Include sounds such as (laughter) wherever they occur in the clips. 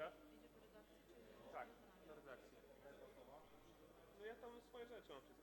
Tak, na redakcji. No ja tam swoje rzeczy mam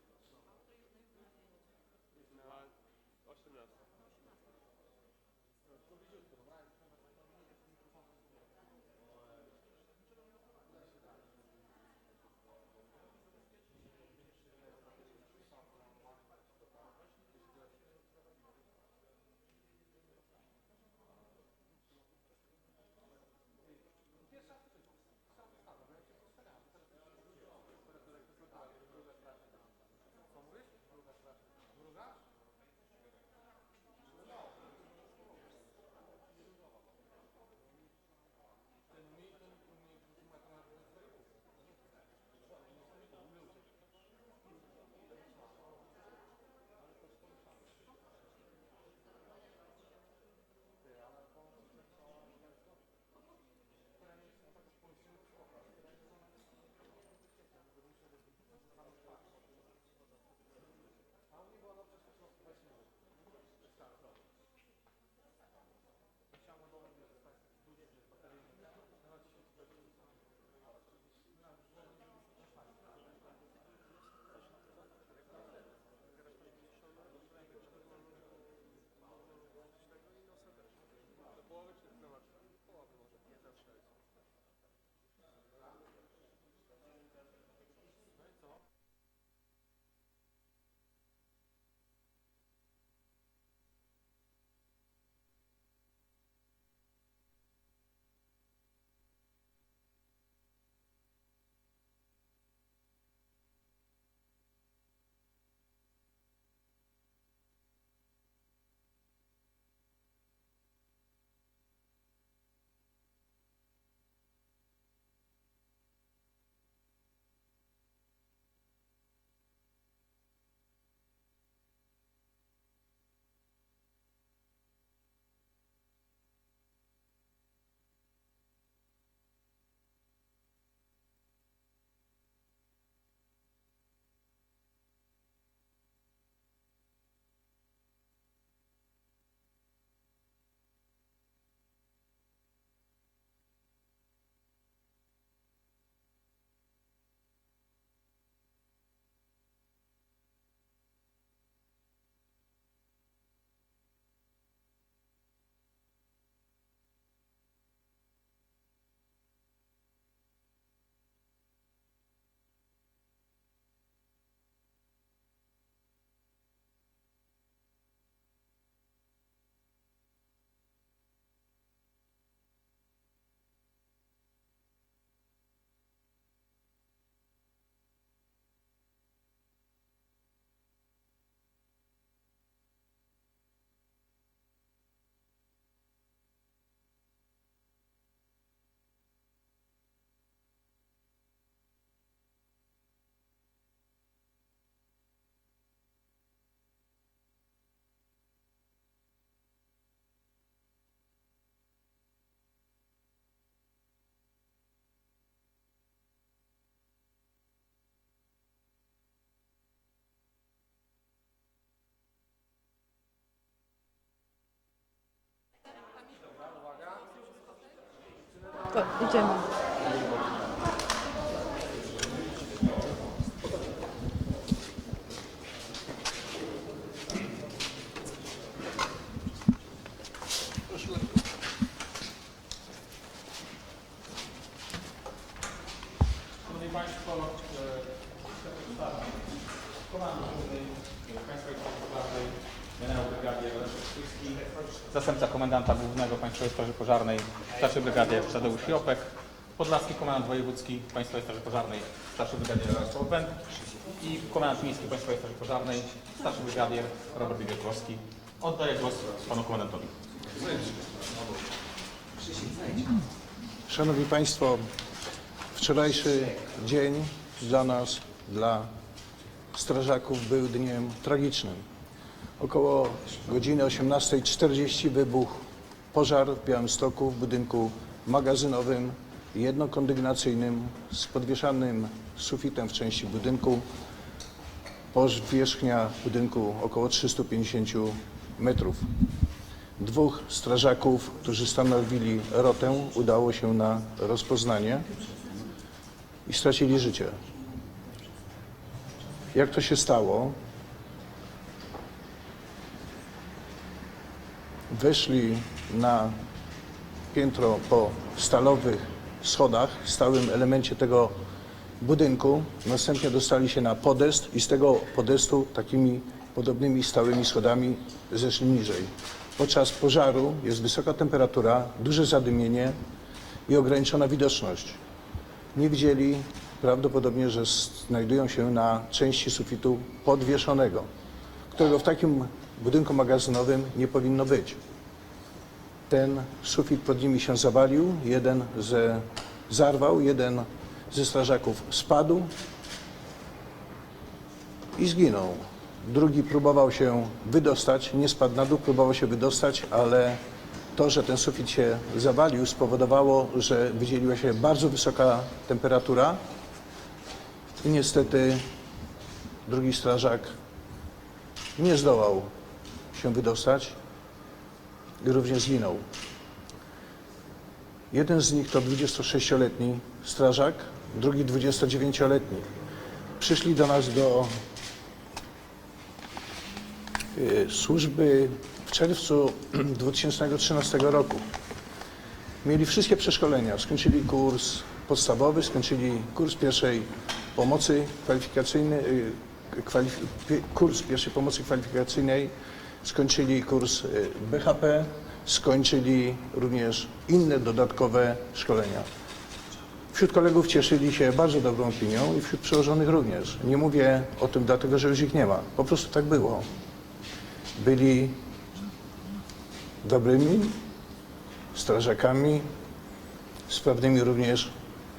To idziemy. Szanowni Państwo, Komando Głównej Państwowej Straży Pożarnej, generał brygadier Leszek Szczycki, zastępca komendanta głównego Państwowej Straży Pożarnej, starszy brygadier Tadeusz Jopek, podlaski komendant wojewódzki Państwowej Straży Pożarnej, starszy brygadier Jarosław Węd i komendant miejski Państwowej Straży Pożarnej, starszy brygadier Robert Wielkowski. Oddaję głos panu komendantowi. Szanowni Państwo, wczorajszy dzień dla nas, dla strażaków był dniem tragicznym. Około godziny 18.40 wybuchł pożar w Białymstoku w budynku magazynowym jednokondygnacyjnym z podwieszanym sufitem w części budynku. Powierzchnia budynku około 350 metrów. Dwóch strażaków, którzy stanowili rotę, udało się na rozpoznanie i stracili życie. Jak to się stało? Weszli na piętro po stalowych schodach, stałym elemencie tego budynku. Następnie dostali się na podest i z tego podestu takimi podobnymi stałymi schodami zeszli niżej. Podczas pożaru jest wysoka temperatura, duże zadymienie i ograniczona widoczność. Nie widzieli prawdopodobnie, że znajdują się na części sufitu podwieszonego, którego w takim budynku magazynowym nie powinno być. Ten sufit pod nimi się zawalił, jeden ze, zarwał, jeden ze strażaków spadł i zginął. Drugi próbował się wydostać, nie spadł na dół, próbował się wydostać, ale to, że ten sufit się zawalił, spowodowało, że wydzieliła się bardzo wysoka temperatura. I niestety drugi strażak nie zdołał się wydostać i również zginął. Jeden z nich to 26-letni strażak, drugi 29-letni. Przyszli do nas do y, służby w czerwcu (clears throat) 2013 roku. Mieli wszystkie przeszkolenia. Skończyli kurs podstawowy, skończyli kurs pierwszej pomocy kwalifikacyjnej, y, kwalif kurs pierwszej pomocy kwalifikacyjnej, skończyli kurs y, BHP, skończyli również inne dodatkowe szkolenia. Wśród kolegów cieszyli się bardzo dobrą opinią i wśród przełożonych również. Nie mówię o tym dlatego, że już ich nie ma. Po prostu tak było. Byli dobrymi strażakami, sprawnymi również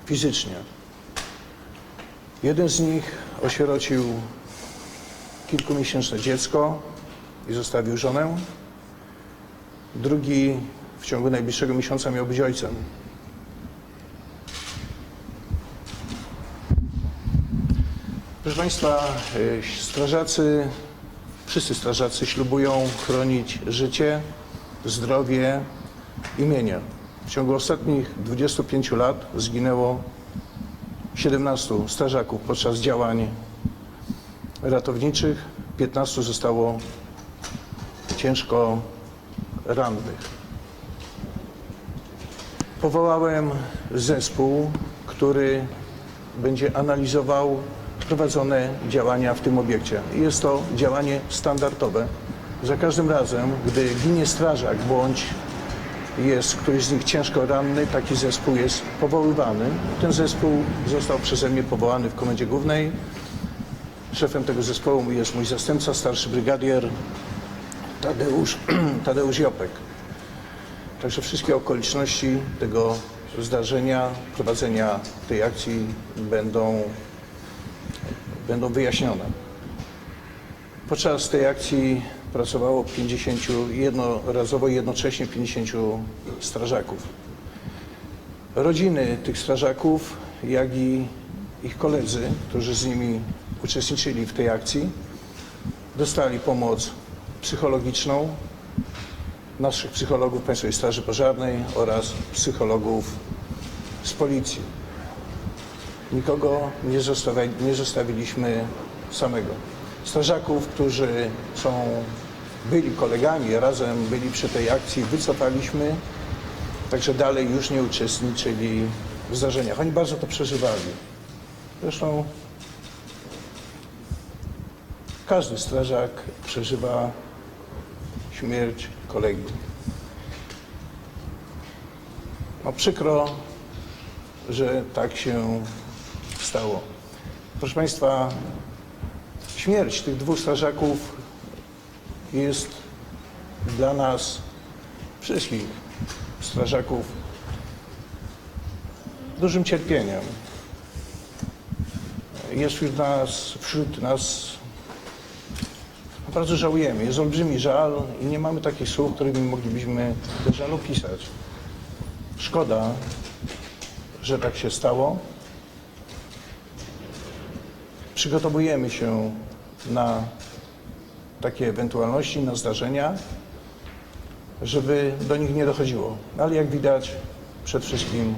fizycznie. Jeden z nich osierocił kilkumiesięczne dziecko i zostawił żonę. Drugi w ciągu najbliższego miesiąca miał być ojcem. Proszę Państwa, y, strażacy, wszyscy strażacy ślubują chronić życie, zdrowie, imienie. W ciągu ostatnich 25 lat zginęło 17 strażaków podczas działań ratowniczych, 15 zostało ciężko rannych. Powołałem zespół, który będzie analizował prowadzone działania w tym obiekcie. Jest to działanie standardowe. Za każdym razem, gdy ginie strażak bądź jest któryś z nich ciężko ranny, taki zespół jest powoływany. Ten zespół został przeze mnie powołany w Komendzie Głównej. Szefem tego zespołu jest mój zastępca, starszy brygadier Tadeusz, (clears throat) Tadeusz Jopek. Także wszystkie okoliczności tego zdarzenia, prowadzenia tej akcji będą, będą wyjaśnione. Podczas tej akcji pracowało 50, jednorazowo jednocześnie 50 strażaków. Rodziny tych strażaków, jak i ich koledzy, którzy z nimi uczestniczyli w tej akcji, dostali pomoc psychologiczną naszych psychologów Państwowej Straży Pożarnej oraz psychologów z policji. Nikogo nie, zostawi, nie zostawiliśmy samego. Strażaków, którzy są, byli kolegami, razem byli przy tej akcji, wycofaliśmy, także dalej już nie uczestniczyli w zdarzeniach. Oni bardzo to przeżywali. Zresztą każdy strażak przeżywa śmierć kolegi. No przykro, że tak się stało. Proszę Państwa, śmierć tych dwóch strażaków jest dla nas wszystkich strażaków dużym cierpieniem. Jest wśród nas, wśród nas bardzo żałujemy. Jest olbrzymi żal i nie mamy takich słów, którymi moglibyśmy ten żal opisać. Szkoda, że tak się stało. Przygotowujemy się na takie ewentualności, na zdarzenia, żeby do nich nie dochodziło. Ale jak widać, przed wszystkim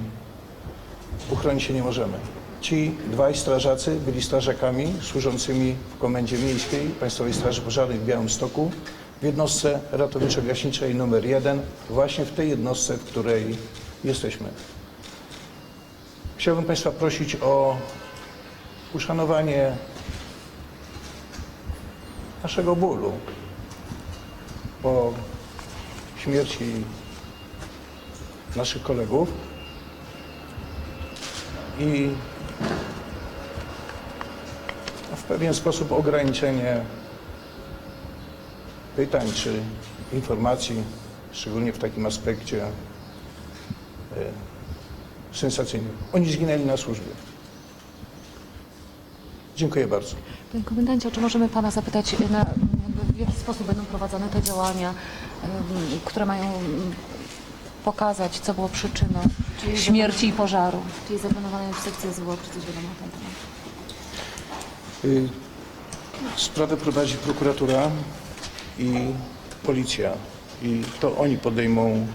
uchronić się nie możemy. Ci dwaj strażacy byli strażakami służącymi w Komendzie Miejskiej Państwowej Straży Pożarnej w Białymstoku w jednostce ratowniczo-gaśniczej numer 1, właśnie w tej jednostce, w której jesteśmy. Chciałbym Państwa prosić o uszanowanie naszego bólu po śmierci naszych kolegów i w pewien sposób ograniczenie pytań czy informacji, szczególnie w takim aspekcie e, sensacyjnym. Oni zginęli na służbie. Dziękuję bardzo. Panie komendancie, czy możemy pana zapytać, na, w jaki sposób będą prowadzone te działania, które mają pokazać, co było przyczyną śmierci i pożaru? Czy jest zaplanowana już sekcja zwłok, czy coś wiadomo na ten temat? Y, Sprawę prowadzi prokuratura i policja. I to oni podejmą,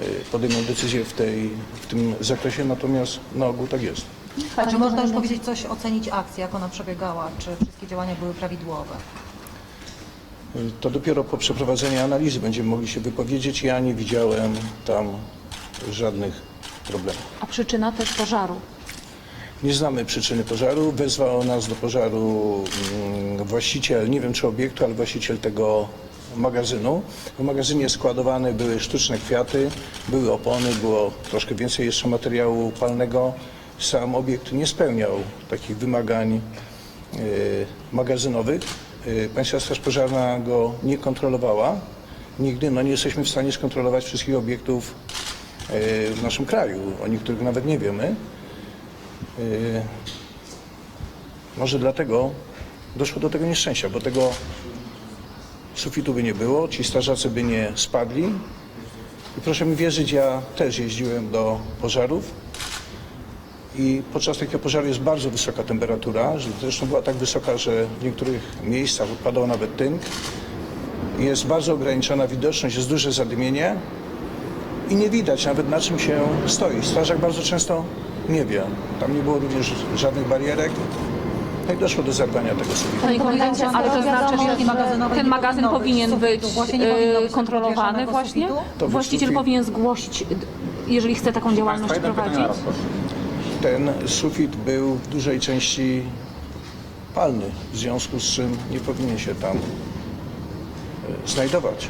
y, podejmą decyzję w, tej, w tym zakresie, natomiast na ogół tak jest. A czy można już powiedzieć coś, ocenić akcję, jak ona przebiegała? Czy wszystkie działania były prawidłowe? Y, To dopiero po przeprowadzeniu analizy będziemy mogli się wypowiedzieć. Ja nie widziałem tam żadnych problemów. A przyczyna też pożaru? Nie znamy przyczyny pożaru. Wezwał nas do pożaru mm, właściciel, nie wiem czy obiektu, ale właściciel tego magazynu. W magazynie składowane były sztuczne kwiaty, były opony, było troszkę więcej jeszcze materiału palnego. Sam obiekt nie spełniał takich wymagań e, magazynowych. E, Państwa Straż Pożarna go nie kontrolowała. Nigdy no, nie jesteśmy w stanie skontrolować wszystkich obiektów e, w naszym kraju, o niektórych nawet nie wiemy. Yy, Może dlatego doszło do tego nieszczęścia, bo tego sufitu by nie było, ci strażacy by nie spadli. I proszę mi wierzyć, ja też jeździłem do pożarów i podczas takiego pożaru jest bardzo wysoka temperatura, zresztą była tak wysoka, że w niektórych miejscach odpadał nawet tynk. Jest bardzo ograniczona widoczność, jest duże zadymienie i nie widać nawet na czym się stoi. Strażak bardzo często nie wie. Tam nie było również żadnych barierek. No i doszło do zerwania tego sufitu. Panie komendancie, ale to znaczy, magazynowe że ten magazyn powinien sufitu. być Właśnie nie powinno e, być kontrolowany właśnie? To Właściciel sufit. powinien zgłosić, jeżeli chce taką działalność prowadzić? Ten sufit był w dużej części palny, w związku z czym nie powinien się tam e, znajdować.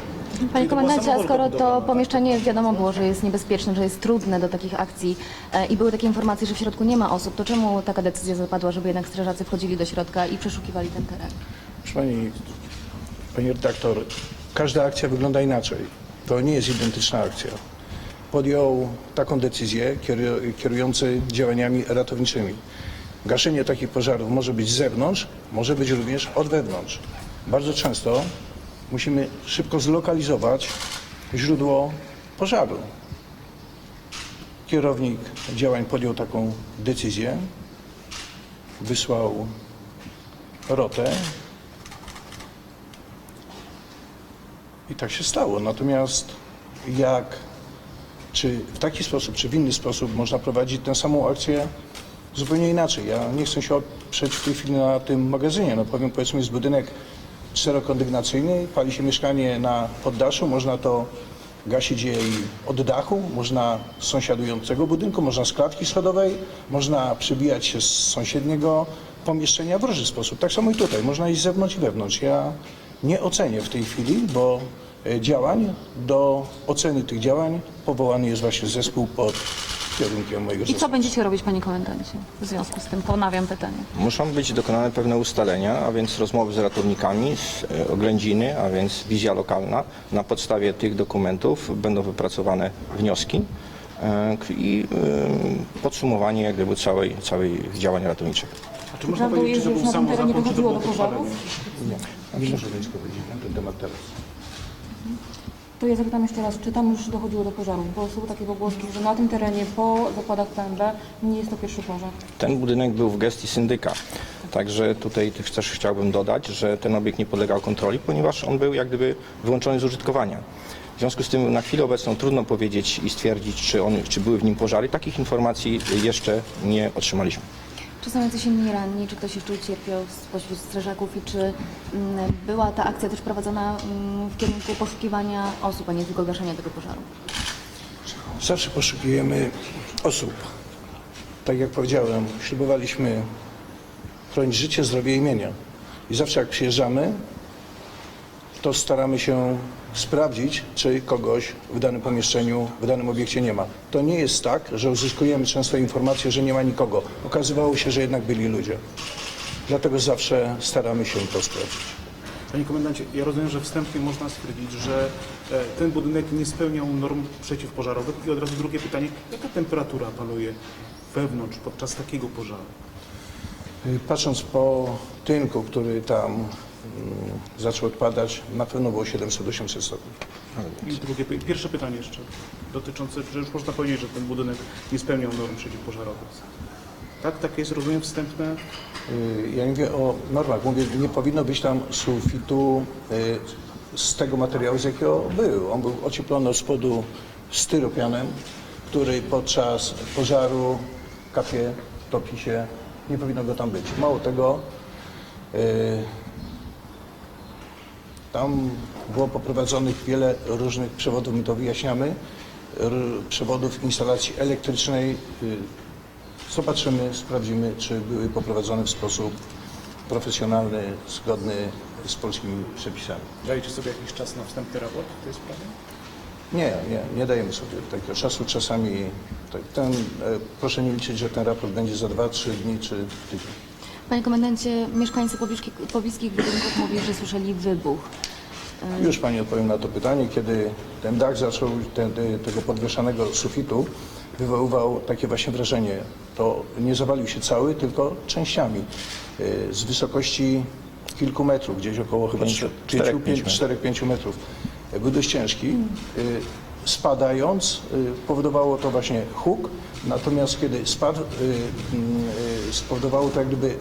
Panie komendancie, a skoro to pomieszczenie wiadomo było, że jest niebezpieczne, że jest trudne do takich akcji e, i były takie informacje, że w środku nie ma osób, to czemu taka decyzja zapadła, żeby jednak strażacy wchodzili do środka i przeszukiwali ten teren? Proszę Pani, Pani redaktor, każda akcja wygląda inaczej. To nie jest identyczna akcja. Podjął taką decyzję kieru- kierujący działaniami ratowniczymi. Gaszenie takich pożarów może być z zewnątrz, może być również od wewnątrz. Bardzo często musimy szybko zlokalizować źródło pożaru. Kierownik działań podjął taką decyzję, wysłał rotę i tak się stało. Natomiast jak Czy w taki sposób, czy w inny sposób można prowadzić tę samą akcję zupełnie inaczej? Ja nie chcę się oprzeć w tej chwili na tym magazynie. No powiem, powiedzmy, jest budynek czterokondygnacyjny, pali się mieszkanie na poddaszu, można to gasić jej od dachu, można z sąsiadującego budynku, można z klatki schodowej, można przybijać się z sąsiedniego pomieszczenia w różny sposób. Tak samo i tutaj, można iść z zewnątrz i wewnątrz. Ja nie ocenię w tej chwili, bo e, działań, do oceny tych działań powołany jest właśnie zespół pod kierunkiem mojego I co będziecie robić, panie komendancie, w związku z tym? Ponawiam pytanie. Muszą być dokonane pewne ustalenia, a więc rozmowy z ratownikami, z e, oględziny, a więc wizja lokalna. Na podstawie tych dokumentów będą wypracowane wnioski e, k- i e, podsumowanie jak gdyby całej, całej działań ratowniczych. A czy można powiedzieć, to był samozapłon, czy to było podpalenie? Nie muszę nic powiedzieć na ten temat teraz. To ja zapytam jeszcze raz, czy tam już dochodziło do pożarów? Bo są takie pogłoski, że na tym terenie po zakładach PMB nie jest to pierwszy pożar. Ten budynek był w gestii syndyka. Także tutaj też chciałbym dodać, że ten obiekt nie podlegał kontroli, ponieważ on był jak gdyby wyłączony z użytkowania. W związku z tym na chwilę obecną trudno powiedzieć i stwierdzić, czy, on, czy były w nim pożary. Takich informacji jeszcze nie otrzymaliśmy. Czy są jacyś inni ranni, czy ktoś jeszcze ucierpiał spośród strażaków i czy mm, była ta akcja też prowadzona mm, w kierunku poszukiwania osób, a nie tylko gaszenia tego pożaru? Zawsze poszukiwujemy osób. Tak jak powiedziałem, ślubowaliśmy chronić życie, zdrowie i imienia. I zawsze jak przyjeżdżamy, to staramy się sprawdzić, czy kogoś w danym pomieszczeniu, w danym obiekcie nie ma. To nie jest tak, że uzyskujemy często informację, że nie ma nikogo. Okazywało się, że jednak byli ludzie. Dlatego zawsze staramy się to sprawdzić. Panie komendancie, ja rozumiem, że wstępnie można stwierdzić, że e, ten budynek nie spełniał norm przeciwpożarowych. I od razu drugie pytanie, jaka temperatura panuje wewnątrz podczas takiego pożaru? Patrząc po tynku, który tam zaczął odpadać, na pewno było 700-800 stopni. I drugie, py- pierwsze pytanie jeszcze dotyczące, że już można powiedzieć, że ten budynek nie spełniał norm przeciwpożarowych. Tak? Takie jest, rozumiem, wstępne Y, Ja nie mówię o normach, mówię, nie powinno być tam sufitu y, z tego materiału, z jakiego był. On był ocieplony od spodu styropianem, który podczas pożaru kapie, topi się. Nie powinno go tam być. Mało tego, y, tam było poprowadzonych wiele różnych przewodów, my to wyjaśniamy, przewodów instalacji elektrycznej. y, Zobaczymy, sprawdzimy, czy były poprowadzone w sposób profesjonalny, zgodny z polskimi przepisami. Dajecie sobie jakiś czas na wstępny raport w tej sprawie? Nie, nie, nie dajemy sobie takiego czasu. Czasami ten, e, proszę nie liczyć, że ten raport będzie za 2-3 dni czy tydzień. Panie komendancie, mieszkańcy pobliskich, pobliskich budynków mówili, że słyszeli wybuch. Już Pani odpowiem na to pytanie. Kiedy ten dach zaczął, ten, te- tego podwieszanego sufitu, wywoływał takie właśnie wrażenie. To nie zawalił się cały, tylko częściami. Y, Z wysokości kilku metrów, gdzieś około chyba Pięciu, czterech, pięciu metrów. 4-5 metrów. Był dość ciężki. Y, Spadając powodowało to właśnie huk, natomiast kiedy spadł, spowodowało to jak gdyby y, y,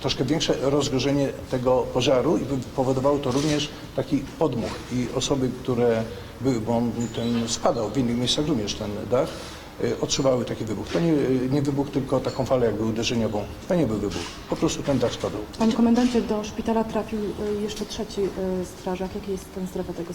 troszkę większe rozgorzenie tego pożaru i powodowało to również taki podmuch i osoby, które były, bo on ten spadał w innych miejscach również ten dach, y, odczuwały taki wybuch. To nie, nie wybuch, tylko taką falę jakby uderzeniową. To nie był wybuch, po prostu ten dach spadał. Panie komendancie, do szpitala trafił jeszcze trzeci strażak. Jaki jest ten zdrowie tego?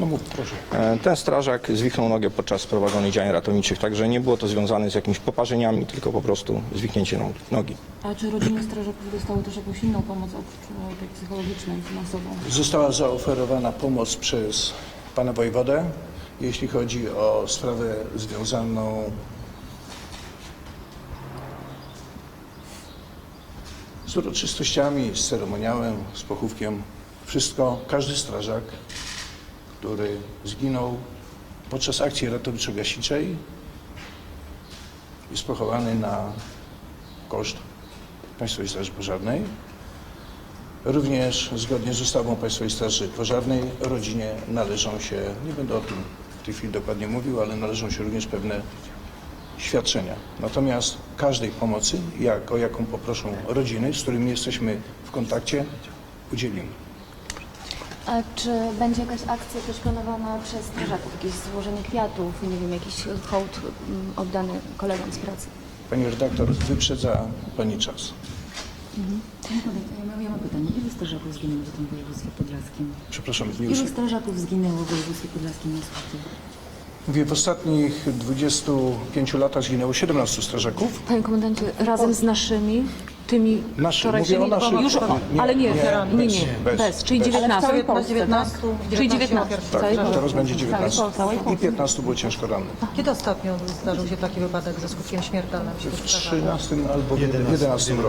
No mów, proszę. E, Ten strażak zwichnął nogę podczas prowadzonych działań ratowniczych, także nie było to związane z jakimiś poparzeniami, tylko po prostu zwichnięcie no- nogi. A czy rodziny strażaków dostały też jakąś inną pomoc oprócz e, tej psychologicznej, finansową? Została zaoferowana pomoc przez pana wojewodę, jeśli chodzi o sprawę związaną z uroczystościami, z ceremoniałem, z pochówkiem. Wszystko, każdy strażak, który zginął podczas akcji ratowniczo-gaśniczej jest pochowany na koszt Państwowej Straży Pożarnej. Również zgodnie z ustawą Państwowej Straży Pożarnej rodzinie należą się, nie będę o tym w tej chwili dokładnie mówił, ale należą się również pewne świadczenia. Natomiast każdej pomocy, jak, o jaką poproszą rodziny, z którymi jesteśmy w kontakcie, udzielimy. A czy będzie jakaś akcja też planowana przez strażaków? Jakieś złożenie kwiatów, nie wiem, jakiś hołd mm, oddany kolegom z pracy? Pani redaktor, wyprzedza pani czas. Ja mam, ja mam pytanie. Ilu strażaków zginęło w tym województwie podlaskim? Przepraszam, nie. Ilu strażaków zginęło w województwie podlaskim na suszy? Mówię, w ostatnich 25 latach zginęło 17 strażaków. Panie komendancie, razem z naszymi, tymi Naszy, wczorajszymi, mówię o naszych. już, Nie, ale nie, nie, nie, nie, bez, bez, czyli bez. 19, Ale w Polsce, 19, tak? czyli 19 19, ofiar. w Tak, całej Polsce. teraz będzie 19 Całej Polsce. i 15 było ciężko rannych. Kiedy ostatnio zdarzył się taki wypadek ze skutkiem śmiertelnym W strażaków? 13 albo w 11 roku.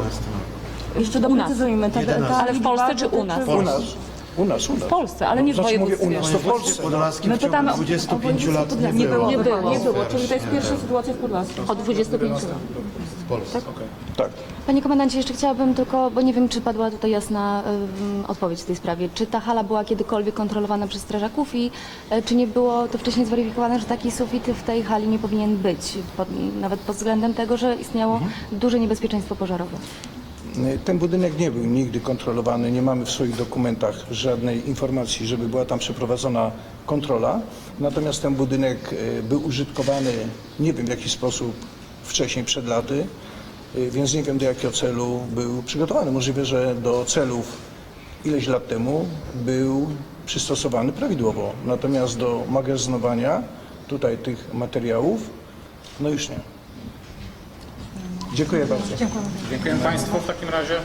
Jeszcze doprecyzujmy. Ta, ta Ale w Polsce czy u nas? U nas, u nas, u nas. W Polsce, ale nie w Znaczy mówię województwie. u nas, to w Polsce. Podlaskim My w ciągu pytamy o- 25 lat nie Nie było. było, Nie było, nie było. czyli to jest pierwsza sytuacja w Podlaskim. Od 25 lat. Tak. Panie komendancie, jeszcze chciałabym tylko, bo nie wiem, czy padła tutaj jasna ym, odpowiedź w tej sprawie. Czy ta hala była kiedykolwiek kontrolowana przez strażaków i e, czy nie było to wcześniej zweryfikowane, że taki sufit w tej hali nie powinien być, pod, nawet pod względem tego, że istniało duże niebezpieczeństwo pożarowe? Ten budynek nie był nigdy kontrolowany, nie mamy w swoich dokumentach żadnej informacji, żeby była tam przeprowadzona kontrola. Natomiast ten budynek e, był użytkowany, nie wiem w jaki sposób, wcześniej, przed laty, e, więc nie wiem do jakiego celu był przygotowany. Możliwe, że do celów ileś lat temu był przystosowany prawidłowo. Natomiast do magazynowania tutaj tych materiałów, no już nie. Dziękuję bardzo. Dziękuję Państwu w takim razie.